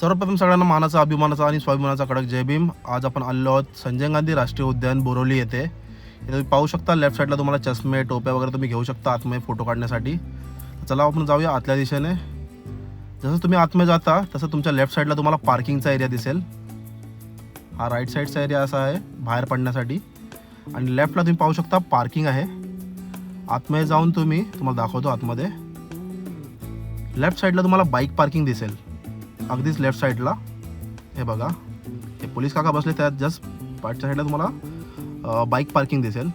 सर्वप्रथम सगळ्यांना मानाचा अभिमानाचा आणि स्वाभिमानाचा कडक जय भीम. आज आपण आलो आहोत संजय गांधी राष्ट्रीय उद्यान बोरोली येथे. इथे तुम्ही पाहू शकता लेफ्ट साईडला तुम्हाला चष्मे टोप्या वगैरे तुम्ही घेऊ शकता आतमध्ये फोटो काढण्यासाठी. चला आपण जाऊया आतल्या दिशेने. जसं तुम्ही आतमध्ये जाता तसं तुमच्या लेफ्ट साईडला तुम्हाला पार्किंगचा एरिया दिसेल. हा राईट साईडचा एरिया असा आहे बाहेर पडण्यासाठी. आणि लेफ्टला तुम्ही पाहू शकता पार्किंग आहे. आतमध्ये जाऊन तुम्ही तुम्हाला दाखवतो आतमध्ये. लेफ्ट साईडला तुम्हाला बाईक पार्किंग दिसेल. अगदीच लेफ्ट साईडला हे बघा. हे पोलीस काका बसले त्यात. जस्ट पाठच्या साईडला तुम्हाला बाईक पार्किंग दिसेल.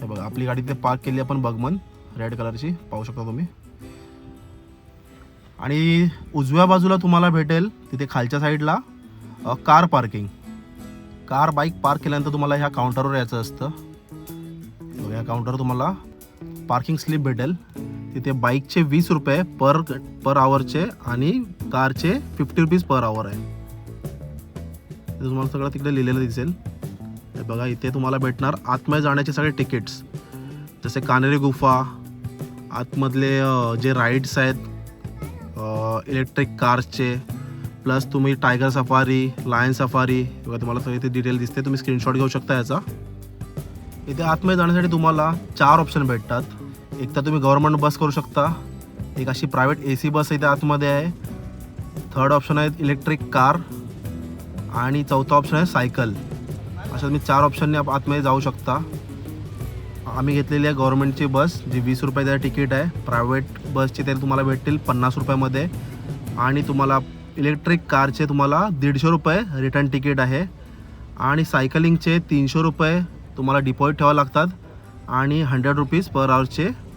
हे बघा आपली गाडी तिथे पार्क केली आपण बगमन रेड कलरची पाहू शकता तुम्ही. आणि उजव्या बाजूला तुम्हाला भेटेल तिथे खालच्या साईडला car parking car bike park केल्यानंतर तुम्हाला ह्या काउंटरवर यायचं असतं. या काउंटरवर तुम्हाला पार्किंग स्लिप भेटेल. तिथे बाईकचे वीस रुपये पर पर आवरचे आणि कारचे फिफ्टी रुपीज पर आवर आहे. तुम्हाला सगळं तिकडे लिहिलेलं दिसेल. बघा इथे तुम्हाला भेटणार आतमध्ये जाण्याचे सगळे तिकीट्स जसे कानेरी गुफा आतमधले जे राईड्स आहेत इलेक्ट्रिक कार्सचे प्लस तुम्ही टायगर सफारी लायन सफारी बघा तुम्हाला सगळे इथे डिटेल दिसते. तुम्ही स्क्रीनशॉट घेऊ शकता याचा. इथे आतमध्ये जाण्यासाठी तुम्हाला चार ऑप्शन भेटतात. एक तर तुम्ही गव्हर्नमेंट बस करू शकता. एक अशी प्रायव्हेट ए सी बस इथे आतमध्ये आहे. थर्ड ऑप्शन आहे इलेक्ट्रिक कार आणि चौथा ऑप्शन आहे सायकल अशा तुम्ही चार ऑप्शनने आप- आतमध्ये जाऊ शकता. आम्ही घेतलेली आहे गव्हर्नमेंटची बस जी वीस रुपयाचं तिकीट आहे. प्रायव्हेट बसचे ते तुम्हाला भेटतील पन्नास रुपयामध्ये. आणि तुम्हाला इलेक्ट्रिक कारचे तुम्हाला दीडशे रुपये रिटर्न तिकीट आहे. आणि सायकलिंगचे तीनशे रुपये तुम्हाला डिपॉझिट ठेवावं लागतात. आणि हंड्रेड रुपीज पर आवरचे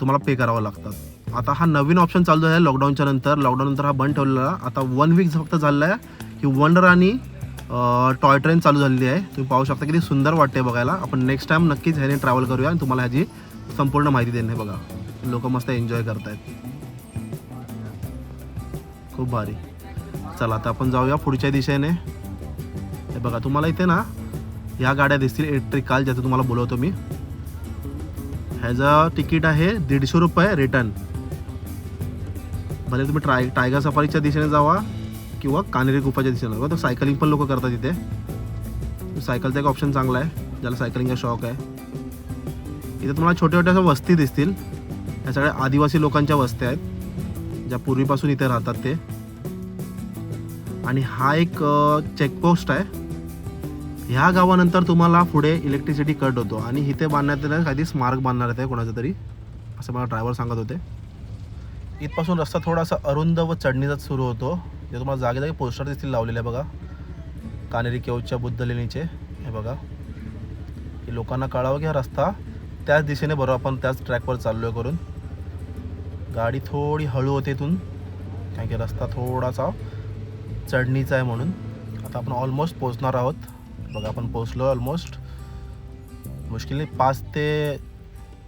तुम्हाला पे करावं लागतात. आता हा नवीन ऑप्शन चालू आहे लॉकडाऊनच्या नंतर. लॉकडाऊन नंतर हा बंद ठेवलेला आता वन वीक फक्त झालेला आहे की वंडर आणि टॉय ट्रेन चालू झालेली आहे. तुम्ही पाहू शकता किती सुंदर वाटते बघायला. आपण नेक्स्ट टाइम नक्कीच ह्याने ट्रॅव्हल करूया आणि तुम्हाला ह्याची संपूर्ण माहिती देणे बघा. लोक मस्त एन्जॉय करतायत. खूप भारी. चला आता आपण जाऊया पुढच्या दिशेने. हे बघा तुम्हाला इथे ना ह्या गाड्या दिसतील इलेक्ट्रिक काल ज्याचं तुम्हाला बोलवतो मी. ह्याचं तिकीट आहे दीडशे रुपये रिटर्न. भले तुम्ही ट्राय टायगर सफारीच्या दिशेने जावा किंवा कानेरी गुफाच्या दिशेने. जावा तर सायकलिंग पण लोक करतात इथे सायकलचा एक ऑप्शन चांगला आहे ज्याला सायकलिंगचा शौक आहे. इथे तुम्हाला छोट्या छोट्या अशा वस्ती दिसतील. ह्या सगळ्या आदिवासी लोकांच्या वस्त्या आहेत ज्या पूर्वीपासून इथे राहतात ते. आणि हा एक चेकपोस्ट आहे. ह्या गावानंतर तुम्हाला पुढे इलेक्ट्रिसिटी कट होतो आणि इथे बांधण्यात येणार काहीतरी स्मारक बांधणार आहे कोणाचं तरी असं मला ड्रायव्हर सांगत होते. इथपासून रस्ता थोडासा अरुंद व चढणीचाच सुरू होतो. जे तुम्हाला जागे जागे पोस्टर दिसतील लावलेले बघा. कानेरी केवच्या बुद्ध लेणीचे हे बघा. की लोकांना कळावं की हा रस्ता त्याच दिशेने बरोबर आपण त्याच ट्रॅकवर चाललो आहे करून. गाडी थोडी हळू होते इथून कारण की रस्ता थोडासा चढणीचा आहे म्हणून. आता आपण ऑलमोस्ट पोचणार आहोत. बघा आपण पोहोचलो ऑलमोस्ट मुश्किलने पाच ते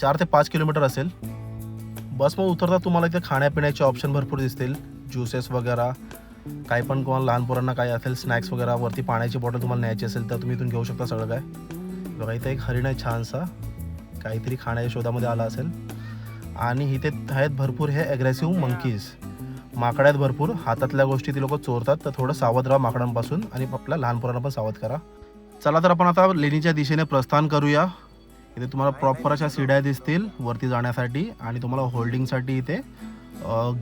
चार ते पाच किलोमीटर असेल. बसमधून उतरता तुम्हाला इथे खाण्यापिण्याचे ऑप्शन भरपूर दिसतील. ज्युसेस वगैरे काही पण कोणाला लहान पोरांना काय असेल स्नॅक्स वगैरे वरती पाण्याची बॉटल तुम्हाला न्यायची असेल तर तुम्ही इथून घेऊ शकता सगळं काय. बघा इथे एक हरिण आहे छानसा. काहीतरी खाण्याच्या शोधामध्ये आला असेल. आणि इथे आहेत भरपूर हे ॲग्रेसिव्ह मंकीज माकड आहेत भरपूर. हातातल्या गोष्टी ती लोक चोरतात. तर थोडं सावध राहा माकडांपासून आणि आपल्या लहान पोरांना पण सावध करा. चला तर आपण आता लेणीच्या दिशेने प्रस्थान करूया. इथे तुम्हाला प्रॉपर अशा सिड्या दिसतील वरती जाण्यासाठी आणि तुम्हाला होल्डिंगसाठी इथे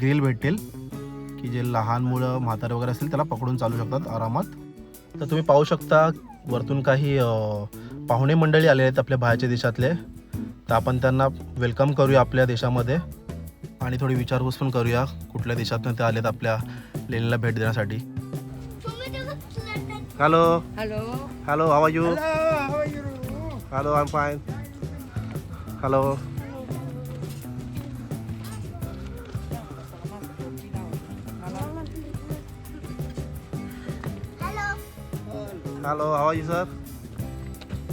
ग्रिल भेटतील. की जे लहान मुलं म्हातारे वगैरे असतील त्याला पकडून चालू शकतात आरामात. तर तुम्ही पाहू शकता वरतून काही पाहुणे मंडळी आले आहेत आपल्या बाहेरच्या देशातले. तर आपण त्यांना वेलकम करूया आपल्या देशामध्ये. आणि थोडी विचारपूस पण करूया कुठल्या देशातून ते आलेत आपल्या लेणीला भेट देण्यासाठी. Hello Hello. Hello how you Hello, how are you? Hello I am fine hello hello how you sir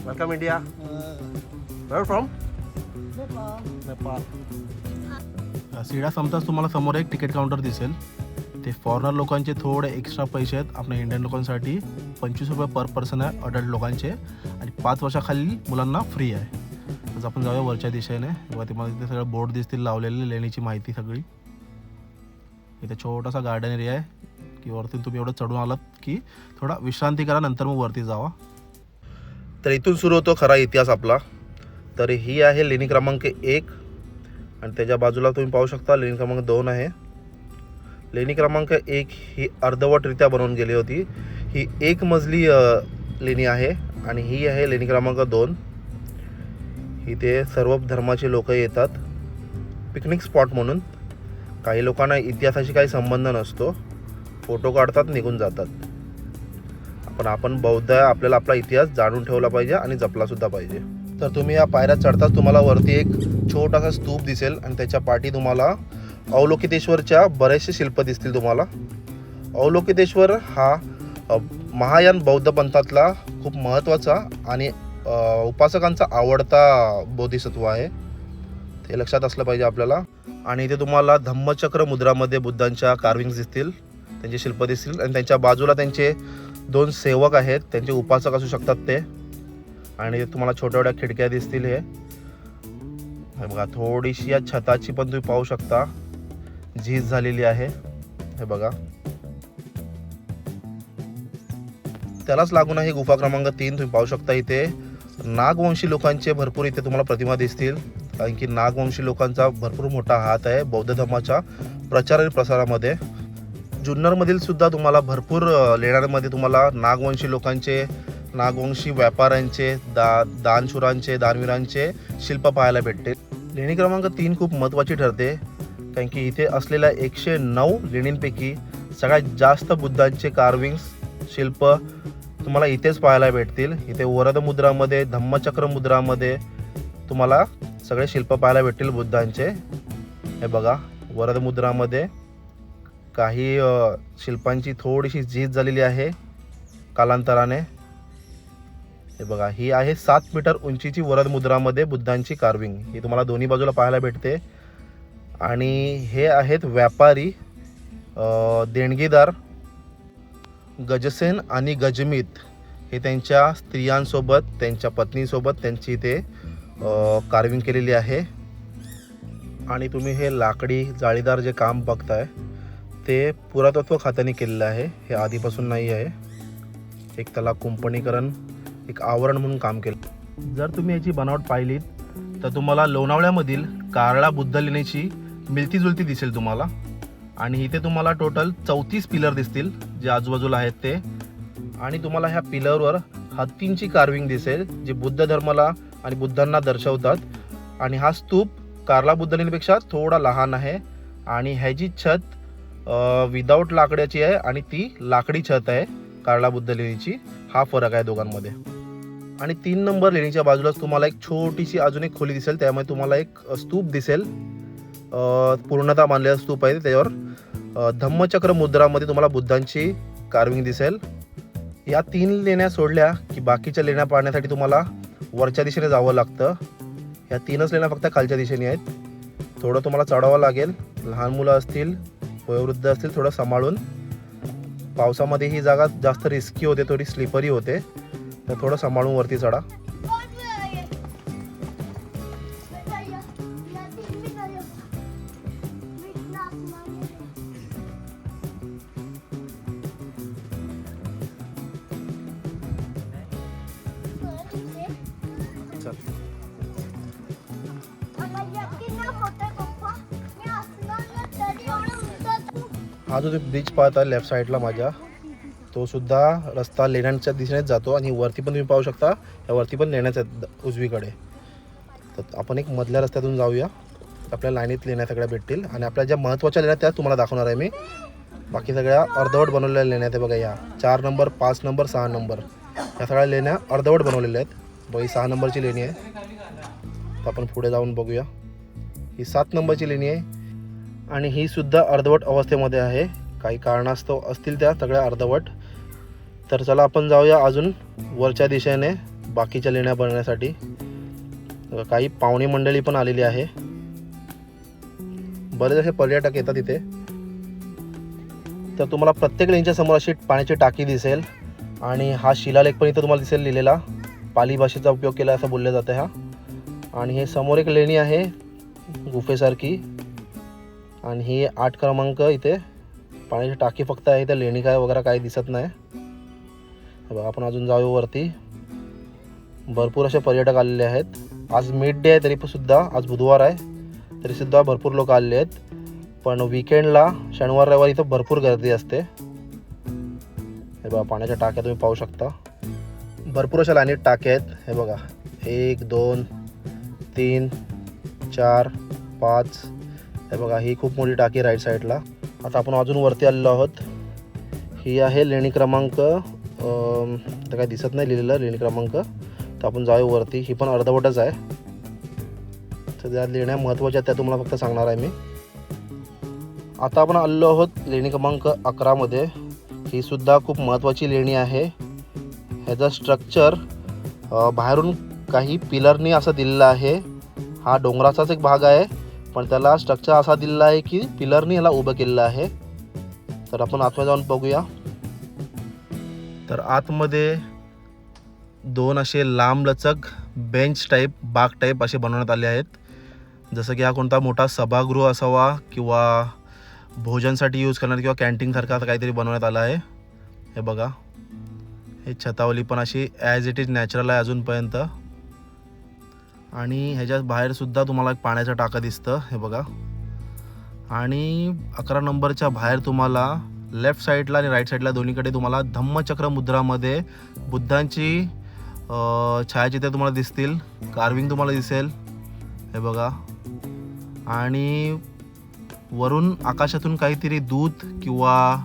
welcome India where from Nepal सिडा संपताच तुम्हाला समोर एक तिकीट काउंटर दिसेल ते फॉरेनर लोकांचे थोडे एक्स्ट्रा पैसे आहेत. आपल्या इंडियन लोकांसाठी पंचवीस रुपये पर पर्सन आहे अडल्ट लोकांचे. आणि पाच वर्षाखाली मुलांना फ्री आहे. तर आपण जाऊया वरच्या दिशेने. किंवा तुम्हाला तिथे सगळं बोर्ड दिसतील लावलेले लेणीची माहिती सगळी. इथे छोटासा गार्डन एरिया आहे. की वरती तुम्ही एवढं चढून आलात की थोडा विश्रांती करा नंतर मग वरती जावा. तर इथून सुरू होतो खरा इतिहास आपला. तर ही आहे लेणी क्रमांक एक. आणि त्याच्या बाजूला तुम्ही पाहू शकता लेणी क्रमांक दोन आहे. लेणी क्रमांक एक ही अर्धवटरित्या बनवून गेली होती. ही एक मजली लेणी आहे आणि ही आहे लेणी क्रमांक दोन. इथे सर्व धर्माचे लोक येतात. पिकनिक स्पॉट म्हणून. काही लोकांना इतिहासाशी काही संबंध नसतो. फोटो काढतात निघून जातात. पण आपण बौद्ध आहे, आपल्याला आपला इतिहास जाणून ठेवला पाहिजे आणि जपलासुद्धा पाहिजे. तर तुम्ही या पायऱ्या चढताच तुम्हाला वरती एक छोटासा स्तूप दिसेल आणि त्याच्या पाठी तुम्हाला अवलोकितेश्वरच्या बरेचसे शिल्प दिसतील तुम्हाला. अवलोकितेश्वर हा महायान बौद्ध पंथातला खूप महत्त्वाचा आणि उपासकांचा आवडता बोधिसत्व आहे. ते लक्षात असलं पाहिजे आपल्याला. आणि इथे तुम्हाला धम्मचक्र मुद्रामध्ये बुद्धांच्या कार्विंग्स दिसतील त्यांचे शिल्प दिसतील आणि त्यांच्या बाजूला त्यांचे दोन सेवक आहेत त्यांचे उपासक असू शकतात ते. आणि तुम्हाला छोट्या छोट्या खिडक्या दिसतील हे बघा थोडीशी या छताची पण तुम्ही पाहू शकता. झीज झालेली आहे. हे बघा. त्यालाच लागून आहे गुफा क्रमांक तीन. तुम्ही पाहू शकता इथे. नागवंशी लोकांचे भरपूर इथे तुम्हाला प्रतिमा दिसतील. कारण की नागवंशी लोकांचा भरपूर मोठा हात आहे बौद्ध धर्माच्या प्रचार आणि प्रसारामध्ये. जुन्नरमधील सुद्धा तुम्हाला भरपूर लेण्यांमध्ये तुम्हाला नागवंशी लोकांचे नागवंशी व्यापाऱ्यांचे दा दानशुरांचे दानवीरांचे शिल्प पाहायला भेटते लेणी क्रमांक तीन खूप महत्त्वाची ठरते. कारण की इथे असलेल्या एकशे नऊ लेणींपैकी सगळ्यात जास्त बुद्धांचे कार्विंग्स शिल्प तुम्हाला इथेच पाहायला भेटतील. इथे वरद मुद्रामध्ये धम्मचक्र मुद्रामध्ये तुम्हाला सगळे शिल्प पाहायला भेटतील बुद्धांचे. हे बघा वरद मुद्रामध्ये काही शिल्पांची थोडीशी झीज झालेली आहे कालांतराने. हे बघा ही आहे सात मीटर उंचीची वरद मुद्रामध्ये बुद्धांची कार्विंग ही तुम्हाला दोन्ही बाजूला पाहायला भेटते. आणि हे आहेत व्यापारी देणगीदार गजसेन आणि गजमीत. हे त्यांच्या स्त्रियांसोबत त्यांच्या पत्नीसोबत त्यांची ते कार्विंग केलेली आहे. आणि तुम्ही हे लाकडी जाळीदार जे काम बघताय ते पुरातत्व खात्याने केलेलं आहे. हे आधीपासून नाही आहे. एक त्याला कुंपणीकरण एक आवरण म्हणून काम केलं. जर तुम्ही याची बनावट पाहिलीत तर तुम्हाला लोणावळ्यामधील कारळा बुद्ध मिळती मिळतीजुलती दिसेल तुम्हाला. आणि इथे तुम्हाला टोटल चौतीस पिलर दिसतील जे आजूबाजूला आहेत ते. आणि तुम्हाला ह्या पिलरवर हत्तींची कार्विंग दिसेल जे बुद्ध धर्माला आणि बुद्धांना दर्शवतात. आणि हा स्तूप कार्ला बुद्धलेणीपेक्षा थोडा लहान आहे. आणि ह्याची छत विदाऊट लाकडाची आहे आणि ती लाकडी छत आहे कार्ला बुद्ध लेणीची हा फरक आहे दोघांमध्ये. आणि तीन नंबर लेणीच्या बाजूलाच तुम्हाला एक छोटीशी अजून एक खोली दिसेल त्यामुळे तुम्हाला एक स्तूप दिसेल. पूर्णतः मानलेला स्तूप आहे त्याच्यावर. धम्मचक्र मुद्रामध्ये तुम्हाला बुद्धांची कार्विंग दिसेल. या तीन लेण्या सोडल्या की बाकीच्या लेण्या पाहण्यासाठी तुम्हाला वरच्या दिशेने जावं लागतं. या तीनच लेण्या फक्त खालच्या दिशेने आहेत. थोडं तुम्हाला चढावं लागेल. लहान मुलं असतील वयोवृद्ध असतील थोडं सांभाळून. पावसामध्ये ही जागा जास्त रिस्की होते थोडी स्लिपरी होते. तर थोडं सांभाळून वरती चढा. हा जो ब्रिज पाहता लेफ्ट साईडला माझ्या तो सुद्धा रस्ता लेण्यांच्या दिशेनेच जातो आणि वरती पण तुम्ही पाहू शकता या वरती पण लेण्याच आहेत उजवीकडे. तर आपण एक मधल्या रस्त्यातून जाऊया. आपल्या लाईनीत लेण्या सगळ्या भेटतील. आणि आपल्या ज्या महत्त्वाच्या लेण्या त्या तुम्हाला दाखवणार आहे मी. बाकी सगळ्या अर्धवट बनवलेल्या लेण्या आहेत बघा या. चार नंबर पाच नंबर सहा नंबर या सगळ्या लेण्या अर्धवट बनवलेल्या आहेत. बघा ही सहा नंबरची लेणी आहे. तर आपण पुढे जाऊन बघूया. ही सात नंबरची लेणी आहे. आणि ही सुद्धा अर्धवट अवस्थेमध्ये आहे. काही कारणास्तव असतील त्या सगळ्या अर्धवट. तर चला आपण जाऊया अजून वरच्या दिशेने बाकीच्या लेण्या बनवण्यासाठी काही पाहुणी मंडळी पण आलेली आहे. बरेच असे पर्यटक येतात इथे. तर तुम्हाला प्रत्येक लेणीच्या समोर अशी पाण्याची टाकी दिसेल. आणि हा शिलालेख पण इथं तुम्हाला दिसेल लिहिलेला. पाली भाषेचा उपयोग केला असं बोललं जातं हा आणि हे समोर एक लेणी आहे गुफेसारखी. आणि ही आठ क्रमांक इथे पाण्याची टाकी फक्त आहे इथे लेणी काय वगैरे काही दिसत नाही. बघा आपण अजून जाऊ वरती. भरपूर असे पर्यटक आलेले आहेत. आज मिड डे आहे तरी पण सुद्धा आज बुधवार आहे तरीसुद्धा भरपूर लोक आलेले आहेत. पण विकेंडला शनिवार रविवार इथं भरपूर गर्दी असते. हे बघा पाण्याच्या टाक्या तुम्ही पाहू शकता. भरपूर अशा लाईनीत टाक्या आहेत. हे बघा एक दोन तीन चार पाच हे बघा ही खूप मोठी टाकी राईट साईडला आता आपण अजून वरती आलेलो आहोत. ही आहे लेणी क्रमांक तर काय दिसत नाही लिहिलेलं लेणी क्रमांक. तर आपण जाऊ वरती. ही पण अर्धवटच आहे. तर त्या लेण्या महत्त्वाच्या आहेत त्या तुम्हाला फक्त सांगणार आहे मी. आता आपण आलेलो आहोत लेणी क्रमांक अकरामध्ये ही सुद्धा खूप महत्त्वाची लेणी आहे. ह्याचं स्ट्रक्चर बाहेरून काही पिलरनी असं दिलेलं आहे. हा डोंगराचाच एक भाग आहे. पण त्याला स्ट्रक्चर असा दिलेला आहे की पिलरनी याला उभं केलेलं आहे. तर आपण आतमध्ये जाऊन बघूया. तर आतमध्ये दोन असे लांब लचक बेंच टाईप बाग टाईप असे बनवण्यात आले आहेत. जसं की हा कोणता मोठा सभागृह असावा किंवा भोजनसाठी यूज करणार किंवा कॅन्टीनसारखा काहीतरी बनवण्यात आला आहे. हे बघा. हे छतावली पण अशी ॲज इट इज नॅचरल आहे अजूनपर्यंत. आणि ह्याच्यात बाहेरसुद्धा तुम्हाला एक पाण्याचा टाका दिसतं हे बघा. आणि अकरा नंबरच्या बाहेर तुम्हाला लेफ्ट साईडला आणि राईट साईडला दोन्हीकडे तुम्हाला धम्मचक्र मुद्रामध्ये बुद्धांची छायाचित्रे तुम्हाला दिसतील कार्विंग तुम्हाला दिसेल हे बघा. आणि वरून आकाशातून काहीतरी दूत किंवा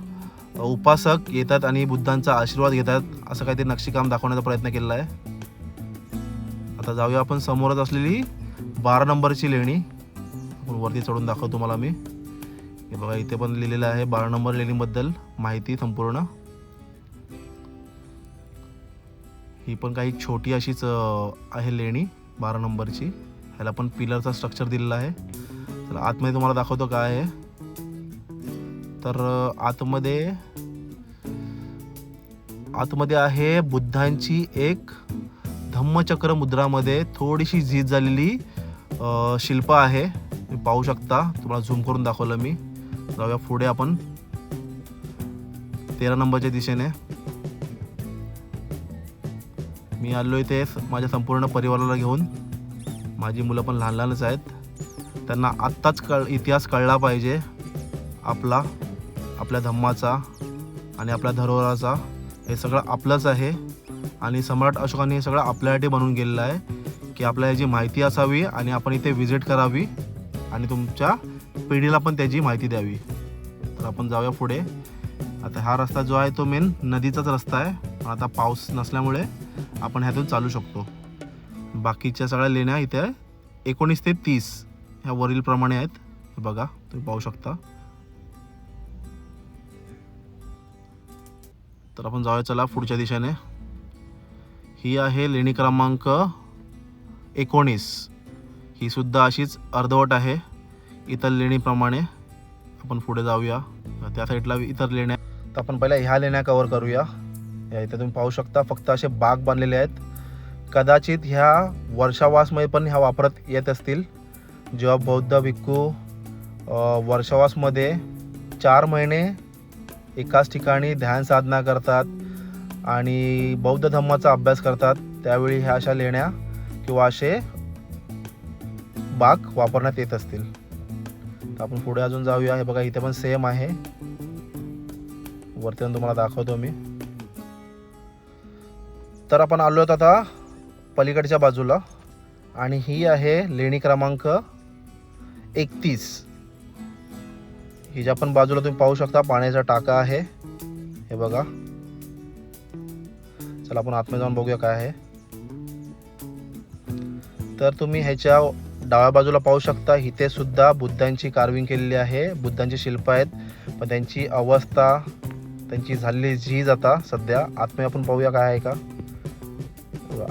उपासक येतात आणि बुद्धांचा आशीर्वाद घेतात असं काहीतरी नक्षीकाम दाखवण्याचा प्रयत्न केलेला आहे. आता जाऊया आपण समोरच असलेली बारा नंबरची लेणी. आपण वरती चढून दाखवतो तुम्हाला मी. हे बघा इथे पण लिहिलेलं आहे बारा नंबर लेणीबद्दल माहिती संपूर्ण. ही पण काही छोटी अशीच आहे लेणी बारा नंबरची. ह्याला पण पिलरचा स्ट्रक्चर दिलेला आहे. तर आतमध्ये तुम्हाला दाखवतो काय आहे. तर आतमध्ये आतमध्ये आहे बुद्धांची एक धम्मचक्र मुद्रामध्ये थोडीशी झीज झालेली शिल्प आहे. तुम्ही पाहू शकता. तुम्हाला झूम करून दाखवलं मी. जाऊया पुढे आपण. तेरा नंबरच्या दिशेने. मी आलो इथे माझ्या संपूर्ण परिवाराला घेऊन. माझी मुलं पण लहान लहानच आहेत. त्यांना आत्ताच कळ इतिहास कळला पाहिजे. आपला आपल्या धम्माचा आणि आपल्या धरोहराचा. हे सगळं आपलंच आहे. आणि सम्राट अशोकाने हे सगळं आपल्यासाठी बनवून गेलेलं आहे की आपल्याला याची माहिती असावी आणि आपण इथे व्हिजिट करावी आणि तुमच्या पिढीला पण त्याची माहिती द्यावी. तर आपण जाऊया पुढे. आता हा रस्ता जो आहे तो मेन नदीचाच रस्ता आहे पण आता पाऊस नसल्यामुळे आपण ह्यातून चालू शकतो. बाकीच्या सगळ्या लेण्या इथे एकोणीस ते तीस ह्या वरीलप्रमाणे आहेत. हे बघा तुम्ही पाहू शकता. तर आपण जाऊया चला पुढच्या दिशेने. ही आहे लेणी क्रमांक एकोणीस. ही सुद्धा अशीच अर्धवट आहे. इतर लेणीप्रमाणे आपण पुढे जाऊया. त्या साईडला इतर लेण्या तर आपण पहिल्या ह्या लेण्या कवर करूया. या इथे तुम्ही पाहू शकता फक्त असे बाग बांधलेले आहेत. कदाचित ह्या वर्षावासमध्ये पण ह्या वापरत येत असतील. जेव्हा बौद्ध भिक्खू वर्षावासमध्ये चार महिने एकाच ठिकाणी ध्यान साधना करतात आणि बौद्ध धम्माचा अभ्यास करतात त्यावेळी ह्या अशा लेण्या किंवा असे बाग वापरण्यात येत असतील. तर आपण पुढे अजून जाऊया. हे बघा इथे पण सेम आहे. वरती तुम्हाला दाखवतो मी. तर आपण आलो आहोत आता पलीकडच्या बाजूला. आणि ही आहे लेणी क्रमांक एकतीस. हिच्या पण बाजूला तुम्ही पाहू शकता पाण्याचा टाका आहे. हे बघा. चला आपण आतमध्ये जाऊन बघूया काय आहे. तर तुम्ही ह्याच्या डाव्या बाजूला पाहू शकता इथे सुद्धा बुद्धांची कार्विंग केलेली आहे. बुद्धांची शिल्प आहेत पण त्यांची अवस्था त्यांची झालेली झीज आता सध्या आतमध्ये आपण पाहूया काय आहे का.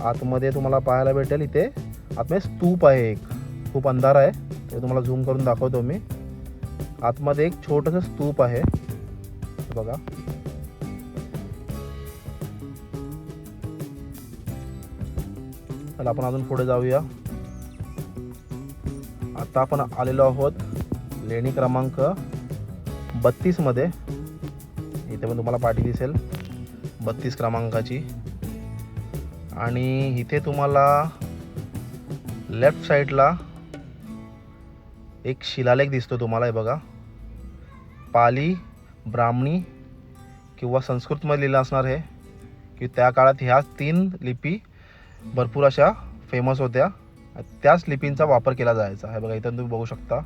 आतमध्ये तुम्हाला पाहायला भेटेल इथे आतमध्ये स्तूप आहे एक. खूप अंधार आहे ते तुम्हाला झूम करून दाखवतो मी. आतमध्ये एक छोटंसं स्तूप आहे. बघा. चला आपण अजून पुढे जाऊया. आता आपण आलेलो आहोत लेणी क्रमांक बत्तीसमध्ये इथे पण तुम्हाला पाठी दिसेल बत्तीस क्रमांकाची. आणि इथे तुम्हाला लेफ्ट साईडला एक शिलालेख दिसतो तुम्हाला हे बघा. पाली ब्राह्मणी किंवा संस्कृतमध्ये लिहिलं असणार हे की त्या काळात ह्या तीन लिपी भरपूर अशा फेमस होत्या. त्याच लिपींचा वापर केला जायचा. हे बघा इथं तुम्ही बघू शकता.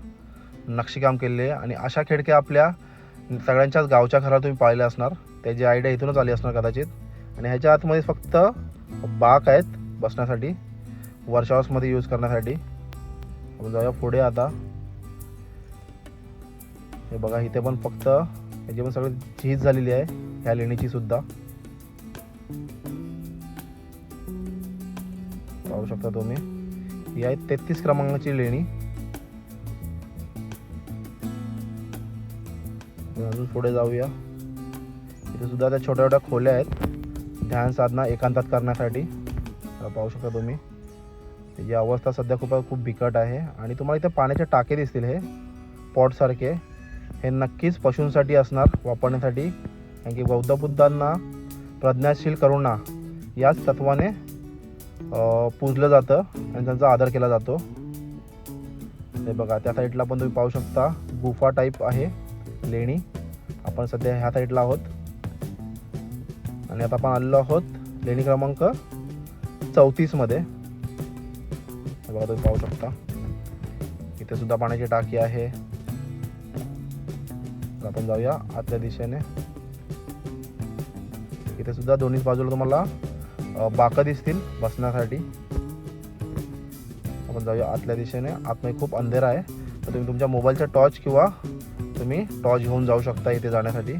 नक्षीकाम केलेले आणि अशा खेडक्या आपल्या सगळ्यांच्याच गावच्या घरात तुम्ही पाहिल्या असणार. त्याची आयडिया इथूनच आली असणार कदाचित. आणि ह्याच्या आतमध्ये फक्त बाक आहेत बसण्यासाठी वर्ष यूज करण्यासाठी. आपण जाऊया पुढे आता. हे बघा इथे पण फक्त ह्याची पण सगळी झीज झालेली आहे. ह्या लेणीची सुद्धा. पाहू शकता तुम्ही. ही आहे तेहतीस क्रमांकाची लेणी. अजून पुढे जाऊया. इथे सुद्धा त्या छोट्या छोट्या खोल्या आहेत. ध्यान साधना एकांतात करण्यासाठी. पाहू शकता तुम्ही. त्याची अवस्था सध्या खूप खूप बिकट आहे. आणि तुम्हाला इथे पाण्याचे टाके दिसतील हे. पॉटसारखे. हे नक्कीच पशूंसाठी असणार वापरण्यासाठी. कारण की बौद्ध बुद्धांना प्रज्ञाशील करुणा याच तत्वाने पूजलं जातं आणि त्यांचा आदर केला जातो. हे बघा त्या साईडला पण तुम्ही पाहू शकता गुफा टाईप आहे लेणी. आपण सध्या ह्या साईडला आहोत. आणि आता आपण आलेलो आहोत लेणी क्रमांक चौतीसमध्ये हे बघा तुम्ही पाहू शकता. इथे सुद्धा पाण्याची टाकी आहे. आपण जाऊया आतल्या दिशेने. इथे सुद्धा दोन्ही बाजूला तुम्हाला बाकं दिसतील बसण्यासाठी. आपण जाऊया आतल्या दिशेने. आतमध्ये खूप अंधेरा आहे. तर तुम्ही तुमच्या मोबाईलचा टॉर्च किंवा तुम्ही टॉर्च घेऊन जाऊ शकता इथे जाण्यासाठी.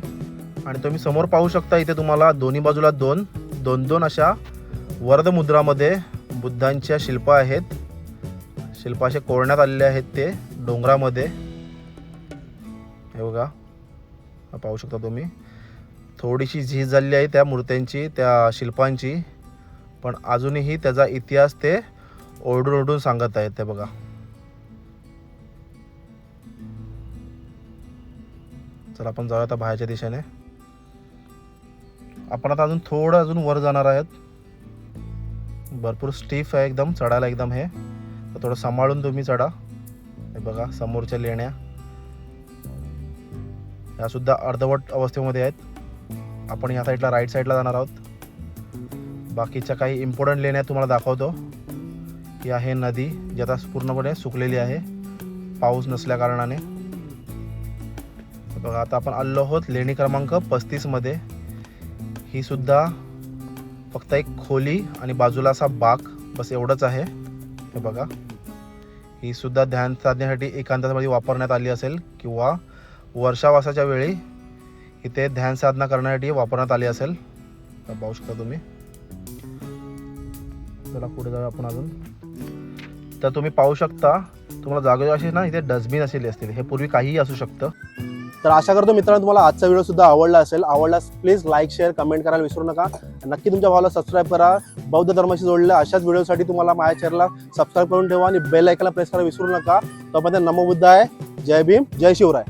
आणि तुम्ही समोर पाहू शकता इथे तुम्हाला दोन्ही बाजूला दोन दोन दोन अशा वरदमुद्रामध्ये बुद्धांच्या शिल्प आहेत. शिल्प असे कोरण्यात आलेले आहेत ते डोंगरामध्ये. हे बघा. पाहू शकता तुम्ही. थोडीशी झीज झालेली आहे त्या मूर्त्यांची त्या शिल्पांची. पण अजूनही त्याचा इतिहास ते ओरडून ओरडून सांगत आहेत ते बघा. चला आपण जाऊया आता बाहेरच्या दिशेने. आपण आता अजून थोडं अजून वर जाणार आहेत. भरपूर स्टीफ आहे एकदम चढायला एकदम हे. तर थोडं सांभाळून तुम्ही चढा. हे बघा समोरच्या लेण्या. ह्या सुद्धा अर्धवट अवस्थेमध्ये आहेत. आपण ह्या साईडला राईट साईडला जाणार आहोत. बाकीच्या काही इम्पॉर्टंट लेण्या तुम्हाला दाखवतो. ही आहे नदी जी आता पूर्णपणे सुकलेली आहे. पाऊस नसल्या कारणाने. बघा आता आपण आलो आहोत लेणी क्रमांक पस्तीसमध्ये ही सुद्धा फक्त एक खोली आणि बाजूला असा बाग बस एवढंच आहे. हे बघा. ही सुद्धा ध्यान साधण्यासाठी एकांतामध्ये वापरण्यात आली असेल किंवा वर्षावासाच्या वेळी इथे ध्यान साधना करण्यासाठी वापरण्यात आली असेल. तर पाहू शकता तुम्ही. चला पुढे जाऊया आपण अजून. तर तुम्ही पाहू शकता तुम्हाला जागोजागी असे ना इथे डस्टबिन असेल असतील. हे पूर्वी काहीही असू शकतं. तर आशा करतो मित्रांनो तुम्हाला आजचा व्हिडिओ सुद्धा आवडला असेल. आवडल्यास प्लीज लाईक शेअर कमेंट करायला विसरू नका. नक्की तुमच्या भावाला सबस्क्राईब करा. बौद्ध धर्माशी जोडलेल्या अशाच व्हिडिओसाठी तुम्हाला माझ्या चॅनलला सबस्क्राईब करून ठेवा आणि बेल ऐकायला प्रेस करायला विसरू नका. तोपर्यंत नमो बुद्ध आहे जय भीम. जय शिवराय.